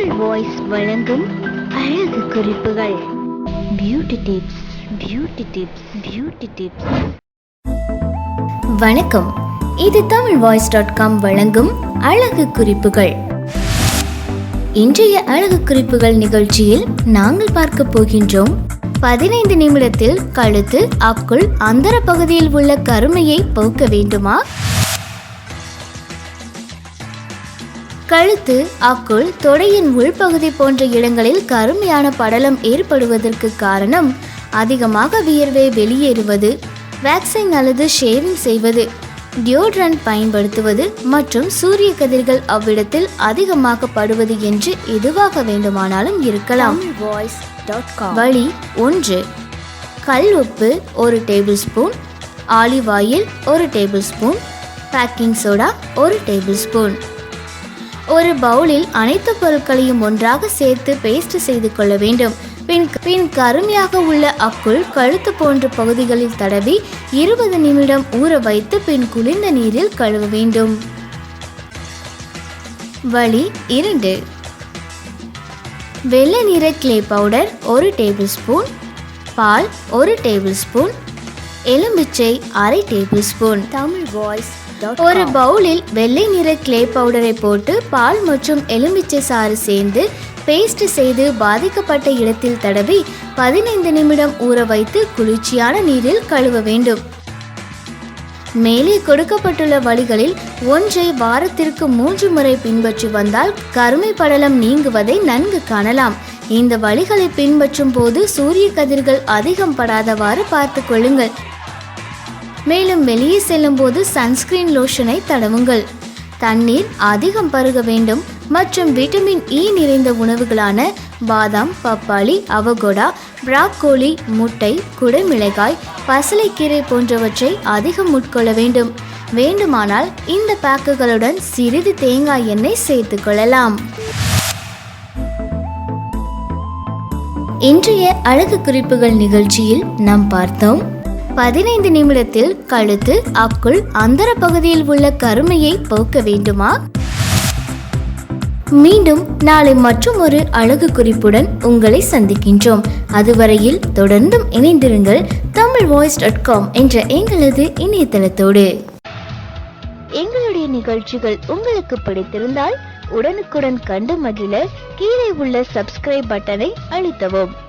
Tamil voice வழங்கும் அழகு குறிப்புகள். Beauty tips beauty tips beauty tips வணக்கம். இது தமிழ் வாய்ஸ் டாட் காம் வழங்கும் அழகு குறிப்புகள். இன்றைய அழகு குறிப்புகள் நிகழ்ச்சியில் நாங்கள் பார்க்க போகின்றோம் பதினைந்து நிமிடத்தில் கழுத்து அக்குள் அந்தர பகுதியில் உள்ள கருமையை போக்க வேண்டுமா? கழுத்து அக்குள் தொடையின் உள்பகுதி போன்ற இடங்களில் கருமையான படலம் ஏற்படுவதற்கு காரணம் அதிகமாக வியர்வை வெளியேறுவது வேக்சிங் அல்லது ஷேவிங் செய்வது டியோட்ரண்ட் பயன்படுத்துவது மற்றும் சூரிய கதிர்கள் அவ்விடத்தில் அதிகமாக படுவது என்று எதுவாக வேண்டுமானாலும் இருக்கலாம். வழி ஒன்று கல் உப்பு ஒரு டேபிள் ஸ்பூன் ஆலிவ் ஆயில் ஒரு டேபிள் ஸ்பூன் பேக்கிங் சோடா ஒரு டேபிள் ஸ்பூன் ஒரு பவுலில் அனைத்து பொருட்களையும் ஒன்றாக சேர்த்து பேஸ்ட் செய்து கொள்ள வேண்டும். பின் பின் கருமையாக உள்ள அக்குள் கழுத்து போன்ற பகுதிகளில் தடவி இருபது நிமிடம் ஊற வைத்து பின் குளிர்ந்த நீரில் கழுவ வேண்டும். வழி இரண்டு. வெள்ளை நிற கிளே பவுடர் ஒரு டேபிள் ஸ்பூன் பால் ஒரு டேபிள் ஸ்பூன் எலும்பிச்சை அரை டேபிள் ஸ்பூன் தமிழ் வாய்ஸ் ஒரு பவுலில் வெள்ளை நிற கிளே பவுடரை போட்டு பால் மற்றும் எலும்பிச்சை சாறு சேர்ந்து பேஸ்ட் செய்து பாதிக்கப்பட்ட இடத்தில் தடவி பதினைந்து நிமிடம் ஊற வைத்து குளிர்ச்சியான நீரில் கழுவ வேண்டும். மேலே கொடுக்கப்பட்டுள்ள வழிகளில் ஒன்றை வாரத்திற்கு மூன்று முறை பின்பற்றி வந்தால் கருமை படலம் நீங்குவதை நன்கு காணலாம். இந்த வழிகளை பின்பற்றும் போது சூரிய கதிர்கள் அதிகம் படாதவாறு பார்த்து கொள்ளுங்கள். மேலும் வெளியே செல்லும் போது சன்ஸ்கிரீன் லோஷனை தடவுங்கள். தண்ணீர் அதிகம் பருக வேண்டும். மற்றும் விட்டமின் இ நிறைந்த உணவுகளான பாதாம் பப்பாளி அவகோடா பிராக்கோலி முட்டை குடைமிளகாய் பசலைக்கீரை போன்றவற்றை அதிகம் உட்கொள்ள வேண்டும். வேண்டுமானால் இந்த பேக்குகளுடன் சிறிது தேங்காய் எண்ணெய் சேர்த்துக் கொள்ளலாம். இன்றைய அழகு குறிப்புகள் நிகழ்ச்சியில் நாம் பார்த்தோம் பதினைந்து நிமிடத்தில் கழுத்து அக்குள் அந்தர பகுதியில் உள்ள கருமையை போக்க வேண்டுமா? மீண்டும் நாளை மற்றும் ஒரு அழகு குறிப்புடன் உங்களை சந்திக்கின்றோம். அதுவரையில் தொடர்ந்தும் இணைந்திருங்கள் தமிழ் வாய்ஸ் டாட் காம் என்ற எங்களது இணையதளத்தோடு. எங்களுடைய நிகழ்ச்சிகள் உங்களுக்கு பிடித்திருந்தால் உடனுக்குடன் கண்டு மகிழ கீழே உள்ள சப்ஸ்கிரைப் பட்டனை அழுத்தவும்.